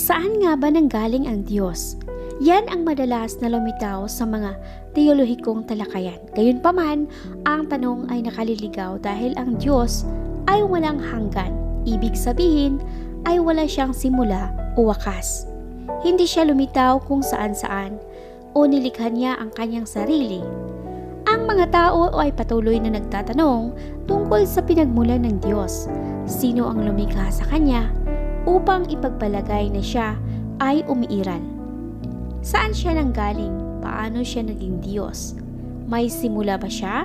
Saan nga ba nanggaling ang Diyos? Yan ang madalas na lumitaw sa mga teolohikong talakayan. Gayunpaman, ang tanong ay nakaliligaw dahil ang Diyos ay walang hanggan. Ibig sabihin ay wala siyang simula o wakas. Hindi siya lumitaw kung saan-saan o nilikha niya ang kanyang sarili. Ang mga tao ay patuloy na nagtatanong tungkol sa pinagmulan ng Diyos. Sino ang lumikha sa Kanya upang ipagpalagay na siya ay umiiral? Saan siya nanggaling? Paano siya naging Diyos? May simula ba siya?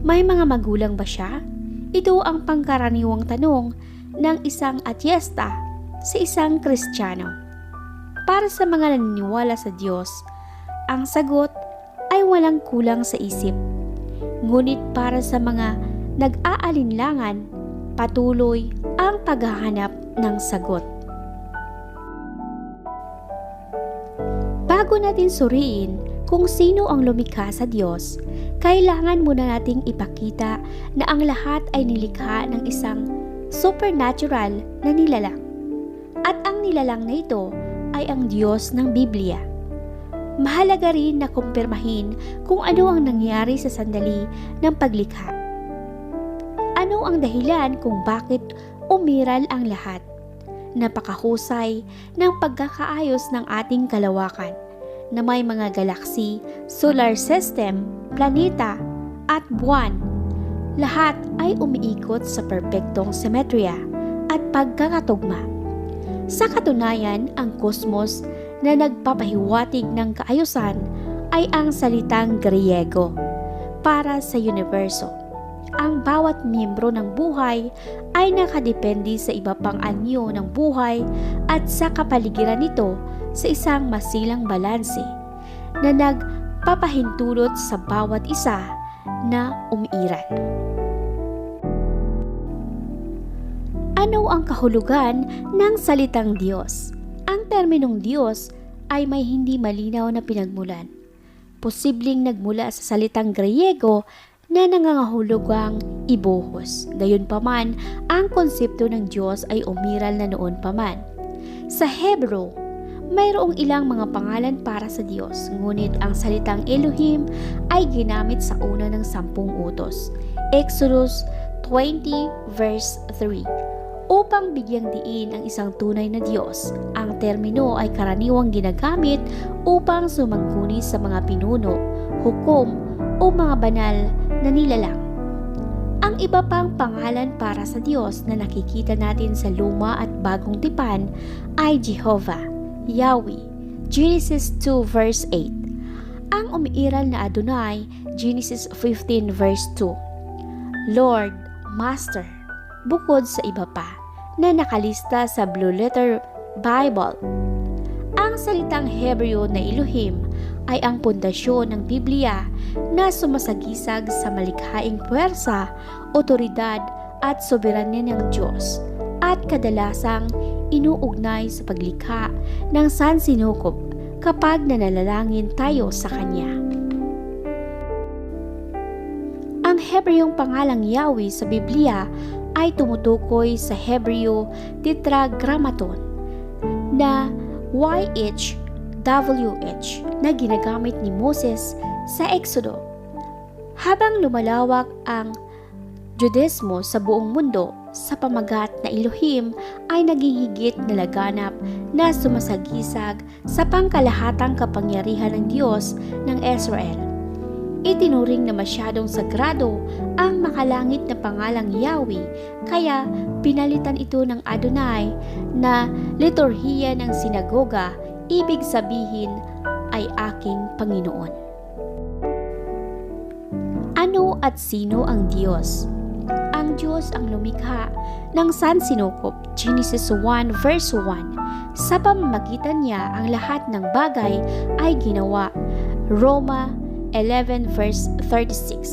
May mga magulang ba siya? Ito ang pangkaraniwang tanong ng isang atyesta sa isang Kristiyano. Para sa mga naniniwala sa Diyos, ang sagot ay walang kulang sa isip. Ngunit para sa mga nag-aalinlangan, patuloy ang paghahanap ng sagot. Bago natin suriin kung sino ang lumikha sa Diyos, kailangan muna nating ipakita na ang lahat ay nilikha ng isang supernatural na nilalang. At ang nilalang na ito ay ang Diyos ng Biblia. Mahalaga rin na kumpirmahin kung ano ang nangyari sa sandali ng paglikha. Ano ang dahilan kung bakit umiral ang lahat? Napakahusay ng pagkakaayos ng ating kalawakan na may mga galaksi, solar system, planeta, at buwan. Lahat ay umiikot sa perpektong simetriya at pagkakatugma. Sa katunayan, ang kosmos na nagpapahiwatig ng kaayusan ay ang salitang Griego para sa universo. Ang bawat miyembro ng buhay ay nakadepende sa iba pang anyo ng buhay at sa kapaligiran nito sa isang masilang balanse na nagpapahintulot sa bawat isa na umiiral. Ano ang kahulugan ng salitang Diyos? Ang terminong Diyos ay may hindi malinaw na pinagmulan. Posibleng nagmula sa salitang Griego na nangangahulugang ibuhos. Gayunpaman, ang konsepto ng Diyos ay umiral na noon paman. Sa Hebrew, mayroong ilang mga pangalan para sa Diyos, ngunit ang salitang Elohim ay ginamit sa una ng sampung utos. Exodus 20 verse 3 Upang bigyang diin ang isang tunay na Diyos, ang termino ay karaniwang ginagamit upang sumangkuni sa mga pinuno, hukom o mga banal na nilalang. Ang iba pang pangalan para sa Diyos na nakikita natin sa luma at bagong tipan ay Jehovah, Yahweh, Genesis 2 verse 8. Ang umiiral na Adonai, Genesis 15 verse 2. Lord, Master, bukod sa iba pa na nakalista sa Blue Letter Bible. Ang salitang Hebreo na Elohim ay ang pundasyon ng Biblia na sumasagisag sa malikhaing puwersa, otoridad at soberanya ng Diyos at kadalasang inuugnay sa paglikha ng sansinukob kapag nanalangin tayo sa Kanya. Ang Hebreong pangalang Yahweh sa Biblia ay tumutukoy sa Hebreo Tetragrammaton na YHWH na ginagamit ni Moses sa Exodo. Habang lumalawak ang Judesmo sa buong mundo, sa pamagat na Elohim ay naging na laganap na sumasagisag sa pangkalahatang kapangyarihan ng Diyos ng Israel. Itinuring na masyadong sagrado ang makalangit na pangalang Yahweh, kaya pinalitan ito ng Adonai na liturhiya ng sinagoga, ibig sabihin ay aking Panginoon. Ano at sino ang Diyos? Ang Diyos ang lumikha ng sansinukop, Genesis 1 verse 1. Sa pamamagitan niya ang lahat ng bagay ay ginawa, Roma 11 verse 36.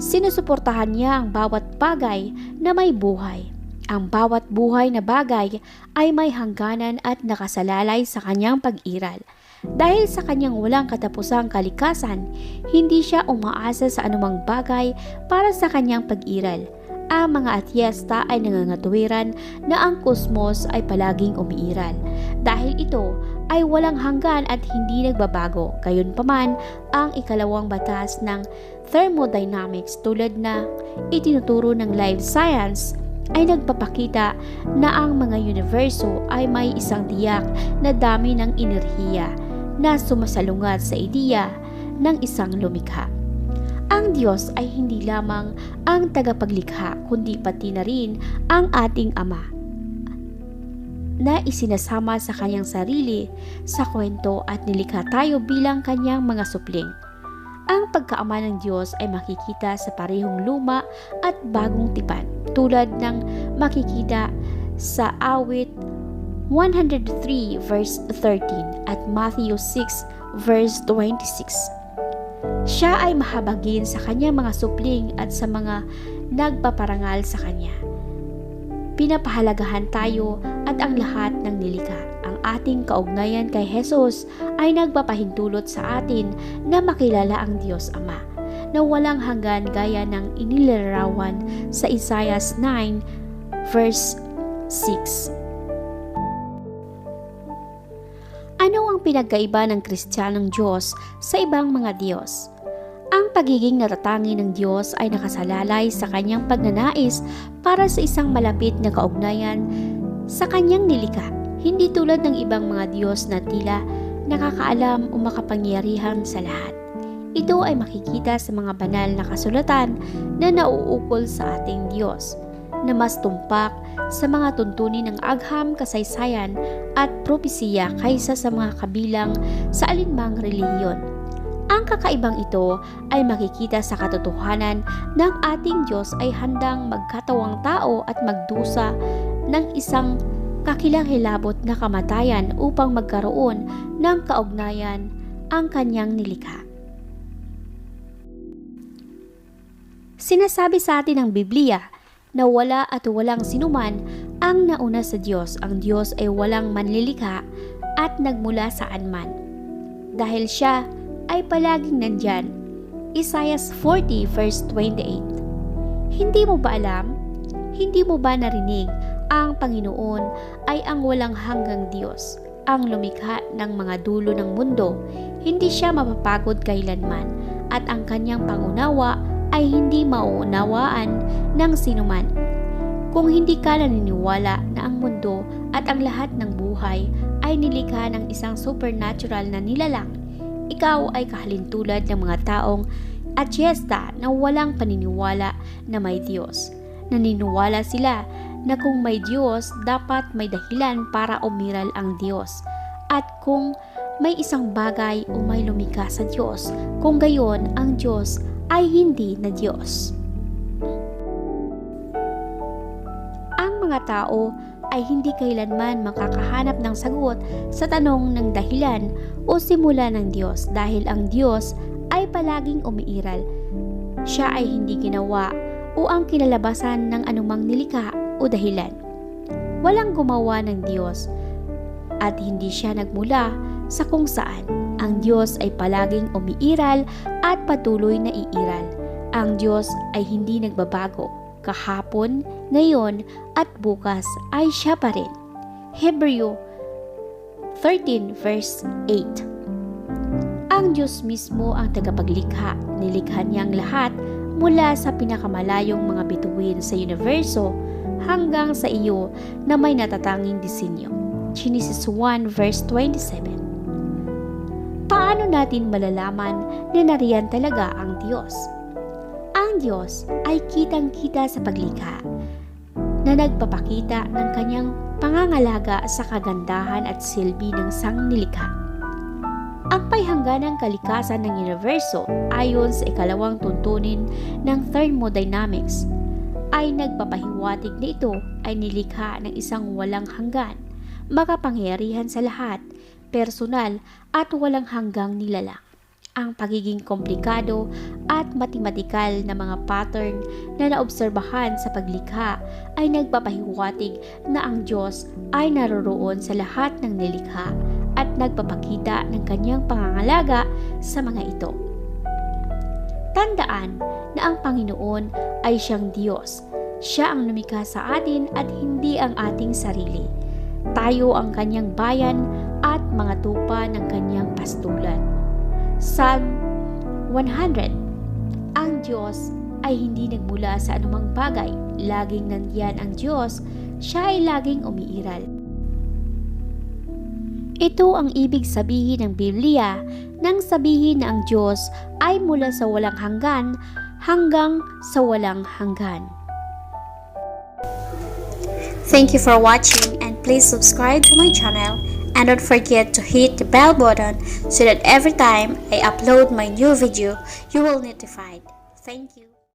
Sinusuportahan niya ang bawat bagay na may buhay. Ang bawat buhay na bagay ay may hangganan at nakasalalay sa kanyang pag-iral. Dahil sa kanyang walang katapusang kalikasan, hindi siya umaasa sa anumang bagay para sa kanyang pag-iral. Ang mga atyesta ay nangangatuwiran na ang kosmos ay palaging umiiral. dahil ito ay walang hanggan at hindi nagbabago. Gayunpaman, ang ikalawang batas ng thermodynamics tulad na itinuturo ng life science ay nagpapakita na ang mga universo ay may isang tiyak na dami ng enerhiya na sumasalungat sa ideya ng isang lumikha. Ang Diyos ay hindi lamang ang tagapaglikha kundi pati na rin ang ating Ama na isinasama sa kanyang sarili sa kwento at nilikha tayo bilang kanyang mga supling. Ang pagkaama ng Diyos ay makikita sa parehong luma at bagong tipan tulad ng makikita sa awit 103 verse 13 at Matthew 6 verse 26. Siya ay mahabagin sa kanyang mga supling at sa mga nagpaparangal sa kanya. Pinapahalagahan tayo at ang lahat ng nilikha. Ating kaugnayan kay Jesus ay nagpapahintulot sa atin na makilala ang Diyos Ama na walang hanggan gaya ng inilarawan sa Isaiah 9 verse 6. Ano ang pinagkaiba ng Kristiyanong Diyos sa ibang mga Diyos? Ang pagiging natatangi ng Diyos ay nakasalalay sa kanyang pagnanais para sa isang malapit na kaugnayan sa kanyang nilikha. Hindi tulad ng ibang mga Diyos na tila nakakaalam o makapangyarihan sa lahat. Ito ay makikita sa mga banal na kasulatan na nauukol sa ating Diyos na mas tumpak sa mga tuntunin ng agham kasaysayan at propesiya kaysa sa mga kabilang sa alinmang relihiyon. Ang kakaibang ito ay makikita sa katotohanan ng ating Diyos ay handang magkatawang tao at magdusa ng isang kakilahilabot na kamatayan upang magkaroon ng kaugnayan ang kanyang nilikha. Sinasabi sa atin ng Biblia na wala at walang sinuman ang nauna sa Diyos. Ang Diyos ay walang manlilikha at nagmula saan man. Dahil siya ay palaging nandyan. Isaiah 40 verse 28 Hindi mo ba alam? Hindi mo ba narinig ang Panginoon ay ang walang hanggang Diyos, ang lumikha ng mga dulo ng mundo. Hindi siya mapapagod kailanman at ang kanyang pangunawa ay hindi mauunawaan ng sinuman. Kung hindi ka naniniwala na ang mundo at ang lahat ng buhay ay nilikha ng isang supernatural na nilalang, ikaw ay kahalintulad ng mga taong atyesta na walang paniniwala na may Diyos. Naniniwala sila na kung may Diyos, dapat may dahilan para umiral ang Diyos. At kung may isang bagay o may lumika sa Diyos, kung gayon ang Diyos ay hindi na Diyos. Ang mga tao ay hindi kailanman makakahanap ng sagot sa tanong ng dahilan o simula ng Diyos dahil ang Diyos ay palaging umiiral. Siya ay hindi ginawa o ang kinalabasan ng anumang nilikha o dahilan. Walang gumawa ng Diyos at hindi siya nagmula sa kung saan. Ang Diyos ay palaging umiiral at patuloy na iiral. Ang Diyos ay hindi nagbabago. Kahapon, ngayon, at bukas ay siya pa rin. Hebreo 13 verse 8 Ang Diyos mismo ang tagapaglikha. Nilikha niyang lahat mula sa pinakamalayong mga bituin sa universo hanggang sa iyo na may natatanging disenyo. Genesis 1 verse 27 paano natin malalaman na nariyan talaga ang Diyos? Ang Diyos ay kitang-kita sa paglikha na nagpapakita ng kanyang pangangalaga sa kagandahan at silbi ng sangnilikha. Ang payhangganang kalikasan ng universo ayon sa ikalawang tuntunin ng thermodynamics ay nagpapahiwatig na ito ay nilikha ng isang walang hanggan, makapangyarihan sa lahat, personal at walang hanggang nilalang. Ang pagiging komplikado at matematikal na mga pattern na naobserbahan sa paglikha ay nagpapahiwatig na ang Diyos ay naroroon sa lahat ng nilikha at nagpapakita ng kanyang pangangalaga sa mga ito. Tandaan na ang Panginoon ay siyang Diyos. Siya ang lumikha sa atin at hindi ang ating sarili tayo ang kanyang bayan at mga tupa ng kanyang pastulan. Psalm 100 Ang Diyos ay hindi nagmula sa anumang bagay. Laging nandiyan ang Diyos, siya ay laging umiiral. Ito ang ibig sabihin ng Biblia nang sabihin na ang Diyos ay mula sa walang hanggan hanggang sa walang hanggan. Thank you for watching and please subscribe to my channel and don't forget to hit the bell button so that every time I upload my new video, you will notified. Thank you.